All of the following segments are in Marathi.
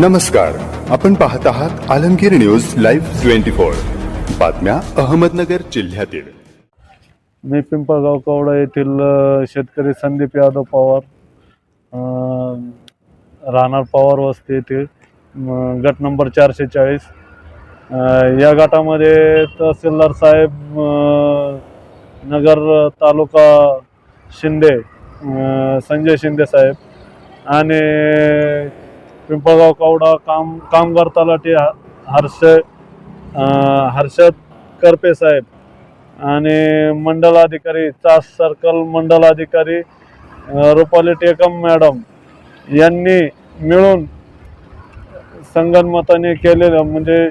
नमस्कार. आपण पाहत आहात Alamgir news live twenty four. बातम्या अहमदनगर जिल्ह्यातील. मी पिंपळगाव कवडा येथील शेतकरी संदीप यादव पवार राहणार पवार वस्ती येथील गट नंबर चारशे चाळीस या गटामध्ये तहसीलदार साहेब नगर तालुका शिंदे संजय शिंदे साहेब आणि पिंपळगाव कवडा काम कामगार तलाठी ह- हर्ष हर्षद करपे साहेब आणि मंडलाधिकारी चास सर्कल मंडलाधिकारी रुपाली टेकम मॅडम यांनी मिळून संगनमताने केलेल्या म्हणजे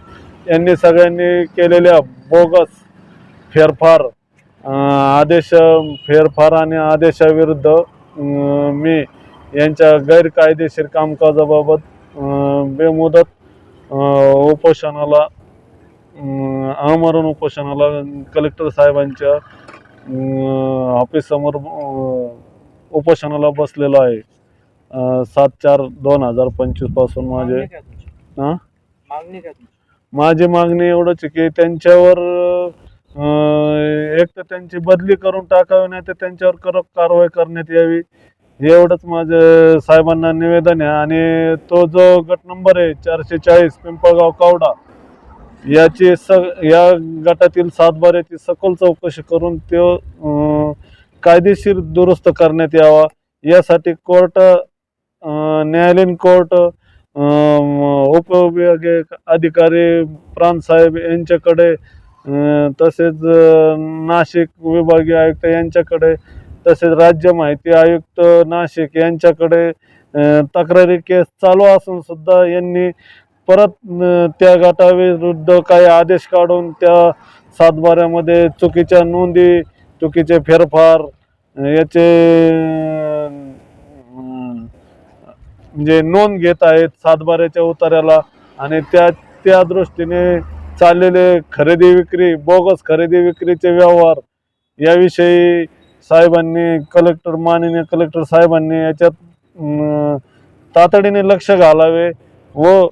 यांनी सगळ्यांनी केलेल्या बोगस फेरफार आदेश फेरफार आणि आदेशाविरुद्ध मी यांच्या गैरकायदेशीर कामकाजाबाबत बेमुदत उपोषणाला आमरण उपोषणाला कलेक्टर साहेबांच्या ऑफिससमोर उपोषणाला बसलेलो आहे सात चार दोन हजार पंचवीसपासून माझे? हा? माझी मागणी एवढंच आहे की त्यांच्यावर एक तर त्यांची बदली करून टाकावी नाही तर त्यांच्यावर कडक कारवाई करण्यात यावी एवढंच माझं साहेबांना निवेदन आहे. आणि तो जो गट नंबर आहे चारशे चाळीस पिंपळगाव कावडा याची स या गटातील सातबाऱ्याची सखोल चौकशी करून तो कायदेशीर दुरुस्त करण्यात यावा. यासाठी कोर्ट न्यायालयीन कोर्ट उपविभागीय अधिकारी प्रांत साहेब यांच्याकडे तसेच नाशिक विभागीय आयुक्त यांच्याकडे तसेच राज्य माहिती आयुक्त नाशिक यांच्याकडे तक्रारी केस चालू असून सुद्धा यांनी परत त्या गटाविरुद्ध काही आदेश काढून त्या सातबाऱ्यामध्ये चुकीच्या नोंदी चुकीचे फेरफार याचे म्हणजे नोंद घेत आहेत सातबाऱ्याच्या उतार्याला आणि त्या त्या दृष्टीने चाललेले खरेदी विक्री बोगस खरेदी विक्रीचे व्यवहार याविषयी साहेबांनी कलेक्टर माननीय कलेक्टर साहेबांनी याच्यात तातडीने लक्ष घालावे व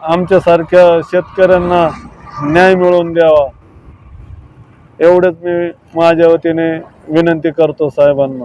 आमच्यासारख्या शेतकऱ्यांना न्याय मिळवून द्यावा. एवढंच मी माझ्या वतीने विनंती करतो साहेबांना.